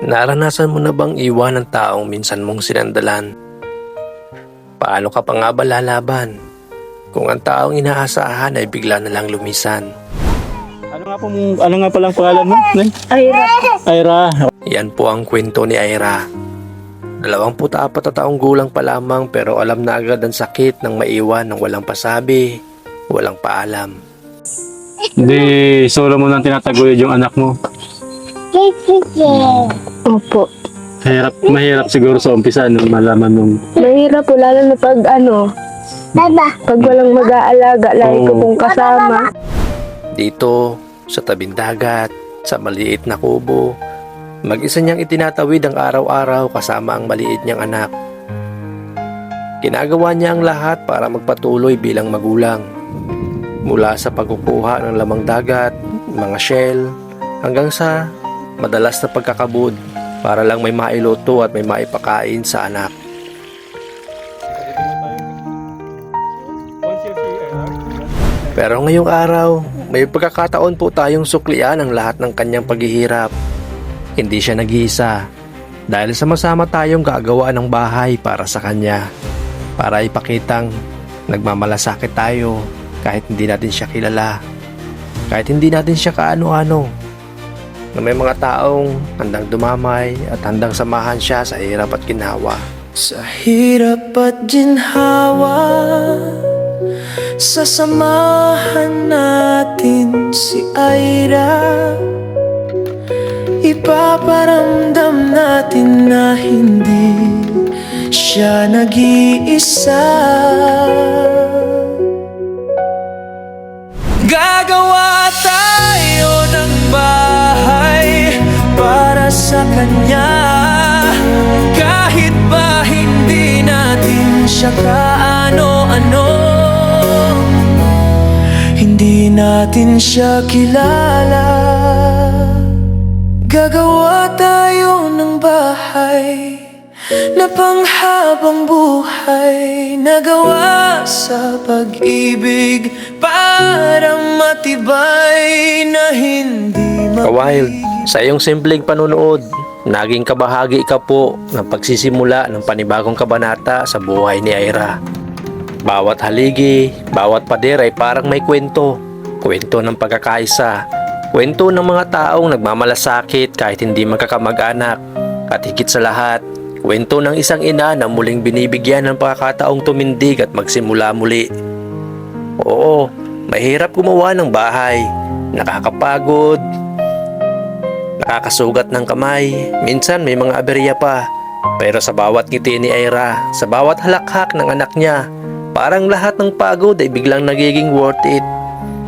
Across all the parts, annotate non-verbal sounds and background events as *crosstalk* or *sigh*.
Naranasan mo na bang iwan ng taong minsan mong sinandalan? Paano ka pa nga ba lalaban? Kung ang taong inaasahan ay bigla na lang lumisan. Ano nga po mong, ano nga palang pangalan mo? Nay? Ayra. Ira. Yan po ang kwento ni Ira. 24 na taong gulang pa lamang pero alam na agad ang sakit ng maiwan ng walang pasabi, walang paalam. Hindi, solo mo nang tinataguyod yung anak mo. Opo. Mahirap, mahirap siguro sa umpisa nung malaman mong Mahirap po lalo na pag ano. Pag walang mag-aalaga, lagi ko Oo. pong kasama. Dito, sa tabing dagat, sa maliit na kubo, mag-isa niyang itinatawid ang araw-araw kasama ang maliit niyang anak. Ginagawa niya ang lahat para magpatuloy bilang magulang. Mula sa pagkukuha ng lamang dagat, mga shell, hanggang sa madalas na pagkakabud para lang may mailuto at may maipakain sa anak. Pero ngayong araw, may pagkakataon po tayong suklian ang lahat ng kanyang paghihirap. Hindi siya nag-iisa dahil sama-sama tayong gagawa ng bahay para sa kanya. Para ipakitang nagmamalasakit tayo kahit hindi natin siya kilala. Kahit hindi natin siya kaano-ano. Na may mga taong handang dumamay at handang samahan siya sa hirap at ginawa. Sa hirap at ginhawa Sasamahan natin si Aira Ipaparamdam natin na hindi siya nag-iisa Gagawa kanya. Kahit ba hindi natin siya kaano-ano Hindi natin siya kilala. Gagawa tayo ng bahay na panghabang buhay Nagawa sa pag-ibig Para matibay na hindi Kawild, sa iyong simpleng panunood Naging kabahagi ka po ng pagsisimula ng panibagong kabanata sa buhay ni Ira Bawat haligi, bawat pader ay parang may kwento. Kwento ng pagkakaisa. Kwento ng mga taong nagmamalasakit kahit hindi magkakamag-anak. At higit sa lahat, kwento ng isang ina na muling binibigyan ng pagkakataong tumindig at magsimula muli. Oo, mahirap gumawa ng bahay. Nakakapagod Nakakasugat ng kamay. Minsan may mga aberya pa. Pero sa bawat ngiti ni Ira Sa bawat halakhak ng anak niya Parang lahat ng pagod ay biglang nagiging worth it.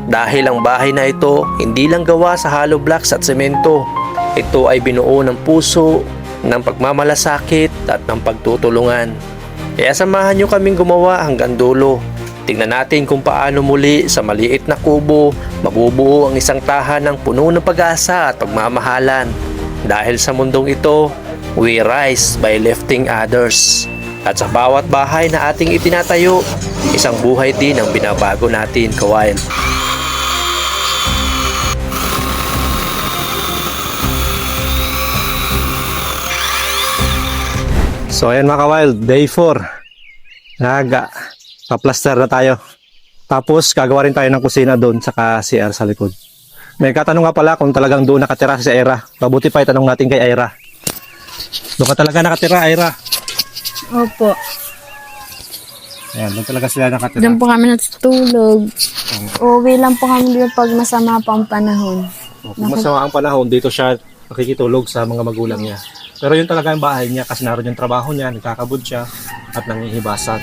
Dahil ang bahay na ito Hindi lang gawa sa hollow blocks at semento. Ito ay binuo ng puso Ng pagmamalasakit At ng pagtutulungan. Kaya samahan nyo kaming gumawa hanggang dulo Tingnan natin kung paano muli sa maliit na kubo mabubuo ang isang tahanang puno ng pag-asa at pagmamahalan. Dahil sa mundong ito, we rise by lifting others. At sa bawat bahay na ating itinatayo, isang buhay din ang binabago natin, kawain. So ayan mga ka-wild, day 4. Naga, paplaster na tayo. Tapos gagawa rin tayo ng kusina doon saka CR sa likod. May katanong nga pala kung talagang doon nakatira si Ira. Mabuti pa itanong natin kay Ira. Doon ka talaga nakatira, Ira. Opo. Ayan, doon talaga sila nakatira. Doon po kami natutulog. Uwi lang po kami dito pag masama pa ang panahon. Kung masama ang panahon, dito siya nakikitulog sa mga magulang niya. Pero yun talaga ang bahay niya kasi naroon yung trabaho niya, nagkakabod siya at nangihibasan.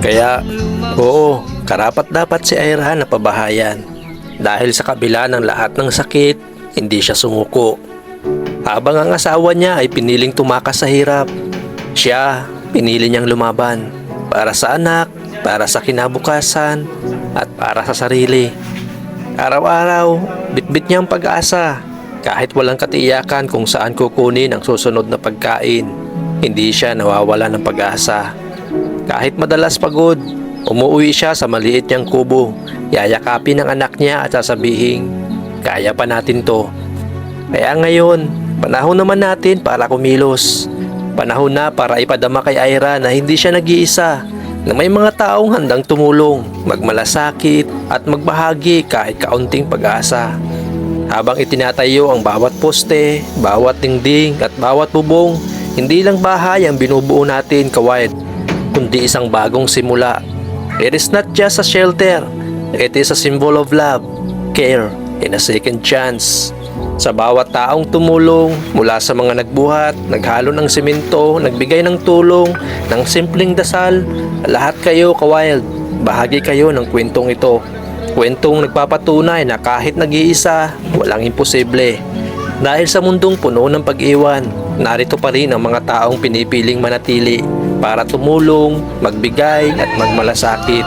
Kaya, oo, karapat dapat si Ira na pabahayan. Dahil sa kabila ng lahat ng sakit, hindi siya sumuko. Habang ang asawa niya ay piniling tumakas sa hirap, siya pinili niyang lumaban para sa anak, para sa kinabukasan, at para sa sarili. Araw-araw, bitbit niya ang pag-asa. Kahit walang katiyakan kung saan kukunin ang susunod na pagkain, hindi siya nawawala ng pag-asa. Kahit madalas pagod, umuwi siya sa maliit niyang kubo, yayakapin ang anak niya at sasabihin, kaya pa natin to. Kaya ngayon, panahon naman natin para kumilos. Panahon na para ipadama kay Ira na hindi siya nag-iisa, na may mga taong handang tumulong, magmalasakit at magbahagi kahit kaunting pag-asa. Habang itinatayo ang bawat poste, bawat dingding at bawat bubong, hindi lang bahay ang binubuo natin kawaid, kundi isang bagong simula. It is not just a shelter, it is a symbol of love, care, and a second chance. Sa bawat taong tumulong, mula sa mga nagbuhat, naghalo ng simento, nagbigay ng tulong, ng simpleng dasal, lahat kayo kawild, bahagi kayo ng kwentong ito. Kwentong nagpapatunay na kahit nag-iisa, walang imposible. Dahil sa mundong puno ng pag-iwan, narito pa rin ang mga taong pinipiling manatili para tumulong, magbigay at magmalasakit.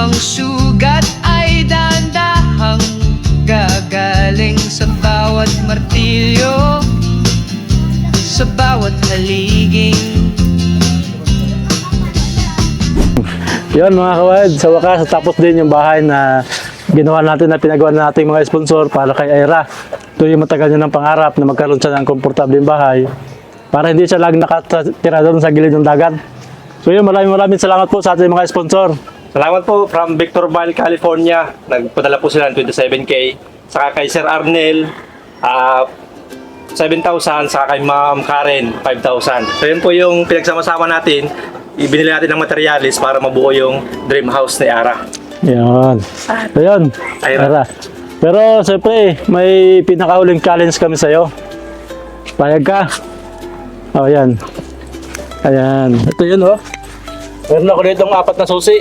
Ang lumang sugat ay dandahang gagaling sa bawat martilyo Sa bawat haliging Yun mga kawad, sa wakas tapos din yung bahay na ginawa natin na pinagawa natin mga sponsor para kay Ira. Ito yung matagal niya ng pangarap na magkaroon siya ng komportableng bahay para hindi siya lagi nakatira doon sa gilid ng dagat. So yun, maraming maraming salamat po sa ating mga sponsor. Salamat po from Victorville, California. Nagpadala po sila ng 27K. Saka kay Sir Arnel, ah 7,000. Saka kay Ma'am Karen, 5,000. So yun po yung pinagsama-sama natin. Ibinili natin ng materialis para mabuo yung dream house ni Ara. Yun. So yun. Ira. Pero siyempre, may pinakauling challenge kami sa'yo. Payag ka? O, oh, yan. Ayan. Ito yun, oh. Meron ako dito apat na susi.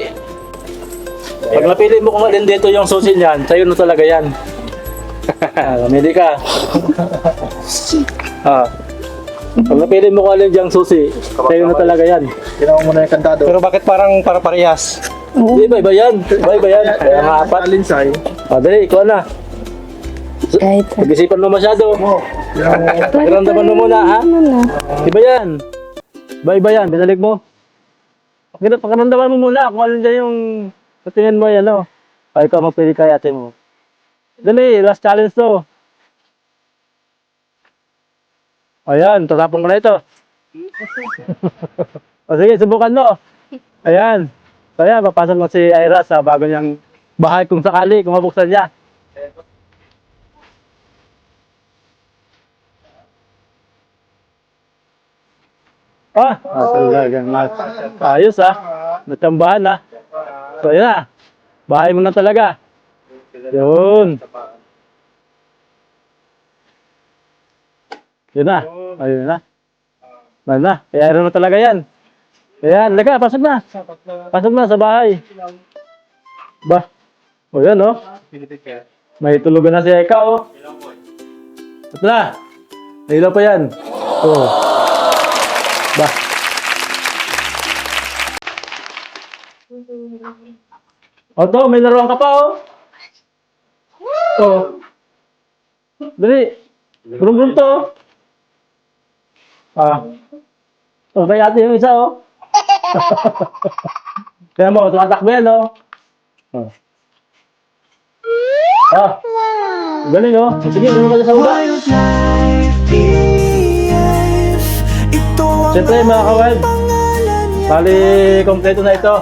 Pag napili mo kung alin dito yung susi niyan, sa'yo na talaga yan. ah, Mamili ka. ah. Pag napili mo kung alin diyang susi, sa'yo na talaga yan. Ginawa mo na yung kantado. Pero bakit parang para parehas? Hindi, iba-iba yan. Iba-iba yan. Kaya nga apat. Ah, dali, ikaw na. Kahit Pag-isipan mo masyado. Pakiramdaman mo muna, ha? ano na. Iba yan. Iba, iba yan. Binalik mo. Pakira- Pakiramdaman mo muna kung alin dyan yung sa tingin mo yan, no? Ay, ikaw magpili kay ate mo. Dali, last challenge to. Ayan, tatapon ko na ito. *laughs* o sige, subukan mo. Ayan. So ayan, papasok mo si Ira sa bago niyang bahay kung sakali, kung mabuksan niya. Ah, ah talagang ayos ah. Natambahan ah. So yun na. Bahay mo na talaga. Yun. Yun na. Ayun na. Ayun na. Kaya na talaga yan. Ayan, laga, pasok na. Pasok na sa bahay. Ba? O yan oh. May tulugan na si Eka oh. Ito na. May ilaw pa yan. Oh. O to, may laruan ka pa oh. Oh. Dali. Brum-brum to. oh. Ah. Oh, may ate yung isa oh. *laughs* Kaya mo, tumatakbo yan oh. Oh. Ah. Galing oh. Sige, ano ka sa uga? Siyempre mga kawad, bali kompleto na ito.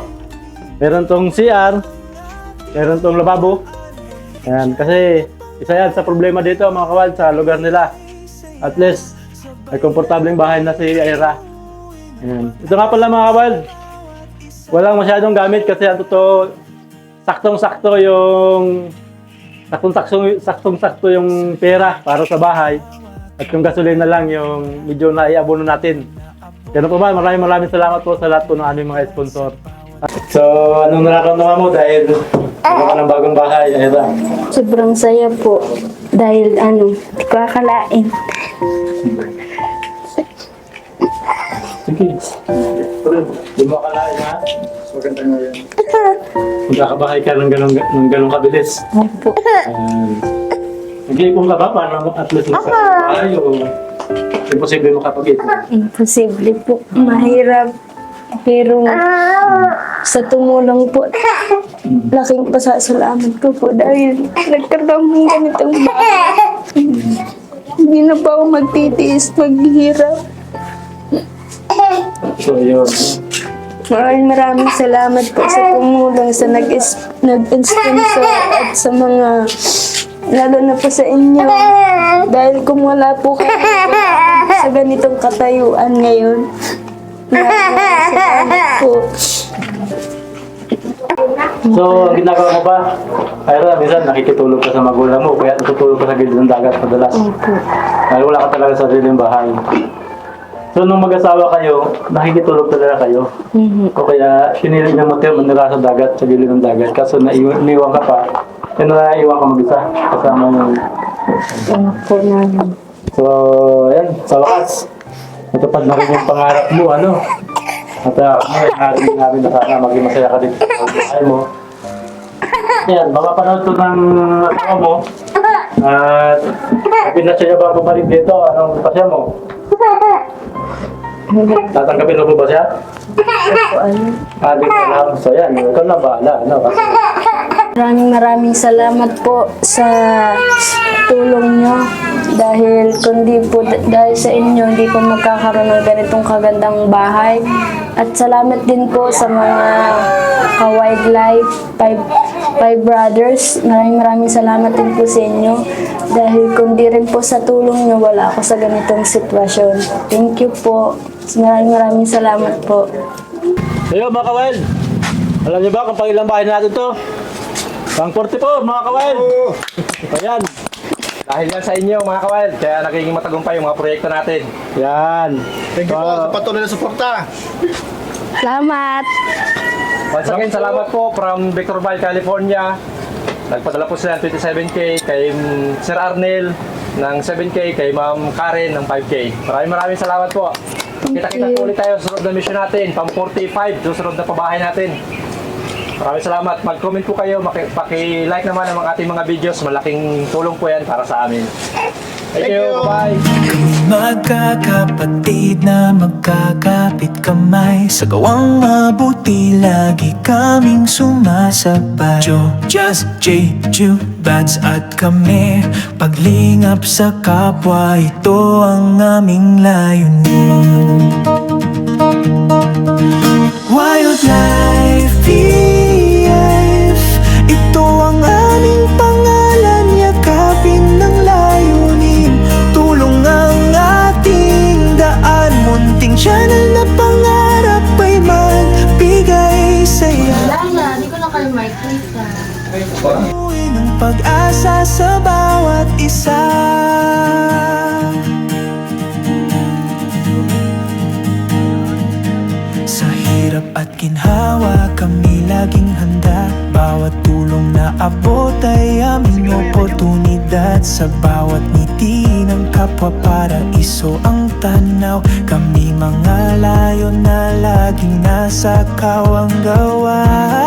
Meron tong CR, meron tong lababo. Ayan, kasi isa yan sa problema dito mga kawad sa lugar nila. At least, may komportableng bahay na si Ira. Ayan. Ito nga pala mga kawad, walang masyadong gamit kasi ang totoo, saktong-sakto yung saktong-sakto saktong-sakto yung pera para sa bahay at yung gasolina lang yung medyo naiabono natin. Ganun po ba, maraming maraming salamat po sa lahat po ng aming mga sponsor. So, anong nararamdaman mo dahil meron ka ng bagong bahay, Ira? Sobrang saya po. Dahil ano, di ko akalain. Sige. Di mo akalain ha? Maganda nga yan. Magkakabahay ka ng ganun, ng ganun kabilis. Opo. Um, Nag-iipon ka ba para at least magkakabahay o imposible makapag-ipon? Imposible po. Mahirap. Pero sa tumulong po, laking pasasalamat ko po dahil nagkaroon ng ganitong bahay. Hindi na po ako magtitiis, maghihirap. So, yun. Maraming maraming salamat po sa tumulong sa nag-is- nag-sponsor at sa mga lalo na po sa inyo. Dahil kung wala po kayo sa ganitong katayuan ngayon, maraming maraming salamat So, ginagawa mo ba? Ira, minsan nakikitulog ka sa magulang mo, kaya natutulog ka sa gilid ng dagat madalas. Opo. Dahil wala ka talaga sa sariling bahay. So, nung mag-asawa kayo, nakikitulog talaga kayo. Mhm. O kaya, pinili niya mo tayo manira sa dagat, sa gilid ng dagat. Kaso naiwan, naiwan ka pa, kaya naiwan ka mag-isa kasama yung namin. So, ayan, sa wakas, natupad na rin yung pangarap mo, ano? At uh, narinig namin na sana maging masaya ka dito sa buhay mo. Ayan, makapanood to ng asawa mo. At pinasya niya ba bumalik dito? Anong pasya mo? Tatanggapin mo ba siya? Ano. Ah, di ko alam. So, ayan, ikaw na bahala. Ano? Kasi, Maraming maraming salamat po sa tulong nyo. Dahil kundi po dahil sa inyo, hindi po magkakaroon ng ganitong kagandang bahay. At salamat din po sa mga ka-wildlife, five, five brothers. Maraming maraming salamat din po sa inyo. Dahil kundi rin po sa tulong nyo, wala ako sa ganitong sitwasyon. Thank you po. Maraming maraming salamat po. yun, mga kawail. Alam niyo ba kung pang ilang bahay natin to? Pang 40 po, mga kawail. Ayan. Dahil yan sa inyo mga kawail, kaya nagiging matagumpay yung mga proyekto natin. Yan. Thank you po sa patuloy na suporta. Salamat! Once again, salamat po from Victorville, California. Nagpadala po sila ng 27K kay Sir Arnel ng 7K, kay Ma'am Karen ng 5K. Maraming maraming salamat po. Kita-kita po ulit tayo sa sunod na mission natin, pang 45, susunod na pabahay natin. Maraming salamat. Mag-comment po kayo, maki- paki-like naman ang mga ating mga videos. Malaking tulong po yan para sa amin. Thank, Thank you. you. Bye. Magkakapatid na magkakapit kamay Sa gawang mabuti lagi kaming sumasabay Joe, Just, J, Ju, Bads at kami Paglingap sa kapwa, ito ang aming layunin hirap at ginhawa kami laging handa. Bawat tulong na abot ay aming oportunidad. Sa bawat ngiti ng kapwa para iso ang tanaw. Kami mga layon na laging nasa kawang gawa